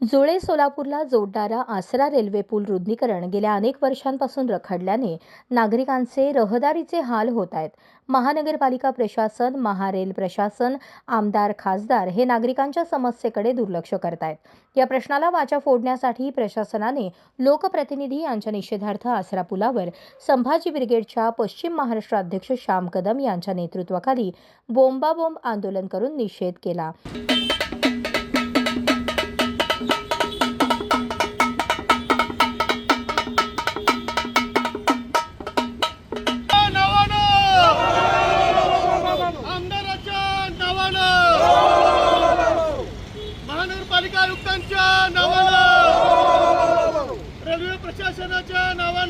जुळे सोलापूरला जोडणारा आसरा रेल्वे पूल रुंदीकरण गेल्या अनेक वर्षांपासून रखडल्याने नागरिकांचे रहदारीचे हाल होत आहेत. महानगरपालिका प्रशासन महारेल प्रशासन आमदार खासदार हे नागरिकांच्या समस्येकडे दुर्लक्ष करत आहेत. या प्रश्नाला वाचा फोडण्यासाठी प्रशासनाने लोकप्रतिनिधी यांच्या निषेधार्थ आसरा पुलावर संभाजी ब्रिगेडच्या पश्चिम महाराष्ट्र अध्यक्ष श्याम कदम यांच्या नेतृत्वाखाली बोंबाबोंब आंदोलन करून निषेध केला. नावानं. महानगरपालिका आयुक्तांच्या नावानं. रेल्वे प्रशासनाच्या नावानं.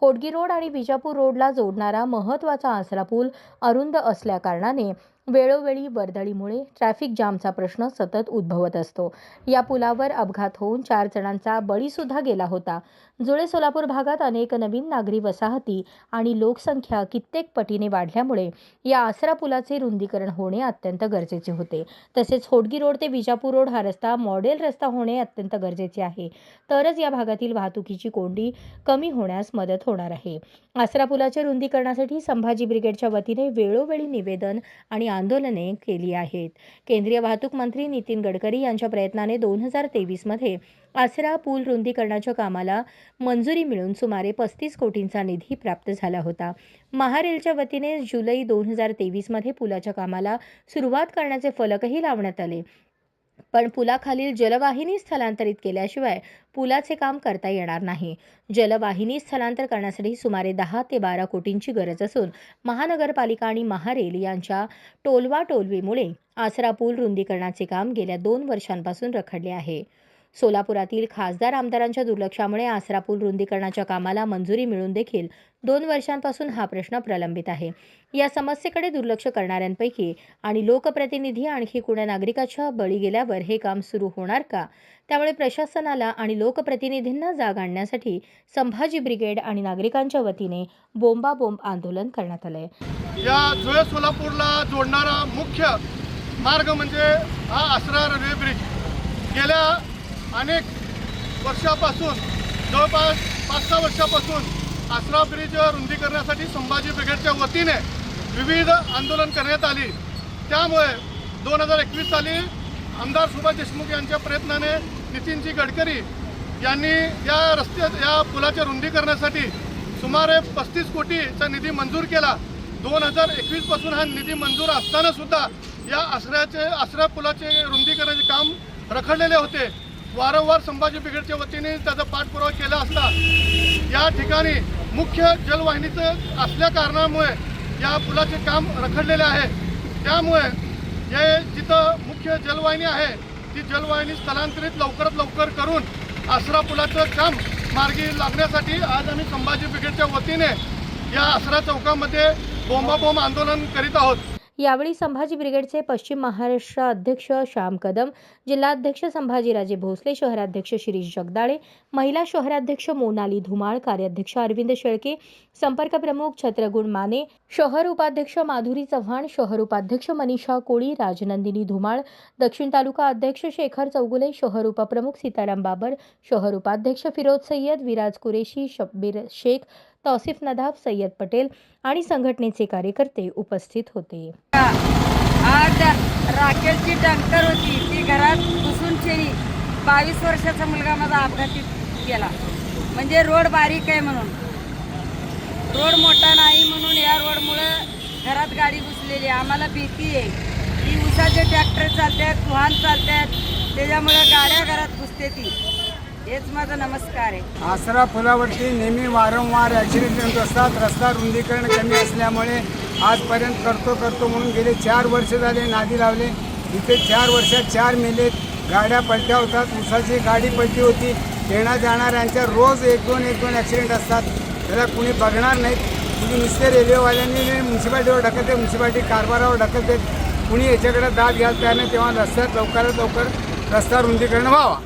होडगी रोड आणि विजापूर रोडला जोडणारा महत्त्वाचा आसरा पूल अरुंद असल्याकारणाने वेळोवेळी वर्दळीमुळे ट्रॅफिक जामचा प्रश्न सतत उद्भवत असतो. या पुलावर अपघात होऊन चार जणांचा बळीसुद्धा गेला होता. जुळे सोलापूर भागात अनेक नवीन नागरी वसाहती आणि लोकसंख्या कित्येक पटीने वाढल्यामुळे या आसरा पुलाचे रुंदीकरण होणे अत्यंत गरजेचे होते. तसेच होडगी रोड ते विजापूर रोड हा रस्ता मॉडेल रस्ता होणे अत्यंत गरजेचे आहे. तरच या भागातील वाहतुकीची कोंडी कमी होण्यास मदत होणार आहे. आसरा पुलाच्या रुंदीकरणासाठी संभाजी ब्रिगेडच्या वतीने वेळोवेळी निवेदन आणि आंदोलने केली आहेत. केंद्रीय वाहतूक मंत्री नितीन गडकरी यांच्या प्रयत्नाने दोन हजार तेवीसमध्ये आसरा पूल रुंदीकरणाच्या कामाला मंजुरी मिळून सुमारे पस्तीस कोटींचा निधी प्राप्त झाला होता. महारेलच्या वतीने जुलै दोन हजार तेवीसमध्ये पुलाच्या कामाला सुरुवात करण्याचे फलकही लावण्यात आले. पण पुलाखालील जलवाहिनी स्थलांतरित केल्याशिवाय पुलाचे काम करता येणार नाही. जलवाहिनी स्थलांतर करण्यासाठी सुमारे दहा ते बारा कोटींची गरज असून महानगरपालिका आणि महारेल यांच्या टोलवाटोलवीमुळे आसरा पूल रुंदीकरणाचे काम गेल्या दोन वर्षांपासून रखडले आहे. सोलापुरातील खासदार आमदारांच्या दुर्लक्षामुळे आसरा पूल रुंदीकरणाच्या कामाला मंजुरी मिळून देखील दोन वर्षांपासून हा प्रश्न प्रलंबित आहे. या समस्येकडे दुर्लक्ष करणाऱ्यांपैकी आणि लोकप्रतिनिधी आणखी कुण्या नागरिकाच्या बळी गेल्यावर हे काम सुरू होणार का? त्यामुळे प्रशासनाला आणि लोकप्रतिनिधींना जाग आणण्यासाठी संभाजी ब्रिगेड आणि नागरिकांच्या वतीने बोंबाबोंब आंदोलन करण्यात आलंय. या जुळे सोलापूरला जोडणारा मुख्य मार्ग म्हणजे हा आसरा रेल्वे ब्रिज गेल्या अनेक वर्षापासून जवळपास पाच सहा वर्षापासून आसरा ब्रिज रुंदीकरणासाठी संभाजी ब्रिगेडच्या वतीने विविध आंदोलन करण्यात आली. त्यामुळे दोन हजार एकवीस साली आमदार सुभाष देशमुख यांच्या प्रयत्नाने नितीनजी गडकरी यांनी या रस्त्या या पुलाच्या रुंदीकरणासाठी सुमारे पस्तीस कोटीचा निधी मंजूर केला. दोन हजार एकवीसपासून हा निधी मंजूर असतानासुद्धा या आसऱ्याचे आसरा पुलाचे रुंदीकरणाचे काम रखडलेले होते. वारंवार संभाजी ब्रिगेडच्या वतीने त्याचा पाठपुरावा केला असता या ठिकाणी मुख्य जलवाहिनीचं असल्या कारणामुळे या पुलाचे काम रखडलेले आहे. त्यामुळे हे जिथं मुख्य जलवाहिनी आहे ती जलवाहिनी स्थलांतरित लवकरात लवकर करून आसरा पुलाचं काम मार्गी लागण्यासाठी आज आम्ही संभाजी ब्रिगेडच्या वतीने या आसरा चौकामध्ये बोंबाबोंब आंदोलन करीत आहोत. यावेळी संभाजी ब्रिगेडचे पश्चिम महाराष्ट्र अध्यक्ष श्याम कदम जिल्हाध्यक्ष संभाजीराजे भोसले शहराध्यक्ष शिरीष जगदाळे महिला शहराध्यक्ष मोनाली धुमाळ कार्याध्यक्ष अरविंद शेळके संपर्क प्रमुख छत्रगुण माने शहर उपाध्यक्ष माधुरी चव्हाण शहर उपाध्यक्ष मनीषा कोळी राजनंदिनी धुमाळ दक्षिण तालुका अध्यक्ष शेखर चौगुले शहर उपप्रमुख सीताराम बाबर शहर उपाध्यक्ष फिरोज सय्यद विराज कुरेशी शब्बीर शेख तौसिफ नदाफ सय्यद पटेल आणि संघटनेचे कार्यकर्ते उपस्थित होते. आज राखेलची टँकर होती. ती घरात घुसून शेरी बावीस वर्षाचा मुलगा माझा अपघातीत गेला. म्हणजे रोड बारीक आहे म्हणून. रोड मोठा नाही म्हणून या रोडमुळं घरात गाडी घुसलेली आहे. आम्हाला भीती आहे. की उसाचे ट्रॅक्टर चालतात वाहन चालतात त्याच्यामुळं गाड्या घरात घुसते ती. हेच माझा नमस्कार आहे. आसरा पुलावरती नेहमी वारंवार ॲक्सिडेंट होत असतात रस्ता रुंदीकरण कमी असल्यामुळे आजपर्यंत करतो करतो म्हणून गेले चार वर्ष झाले नादी लावले. इथे चार वर्षात चार मेले गाड्या पलट्या होतात उसाची गाडी पलटी होती. येण्या जाणाऱ्यांच्या रोज एक दोन एक दोन ॲक्सिडेंट असतात. त्याला कुणी बघणार नाहीत. तुम्ही नुसते रेल्वेवाल्यांनी म्युन्सिपाल्टीवर ढकलते म्युन्सिपाल्टी कारभारावर ढकलते. कुणी याच्याकडे दाद घ्यायला तयार नाही तेव्हा रस्त्यात लवकरात लवकर रस्ता रुंदीकरण व्हावा.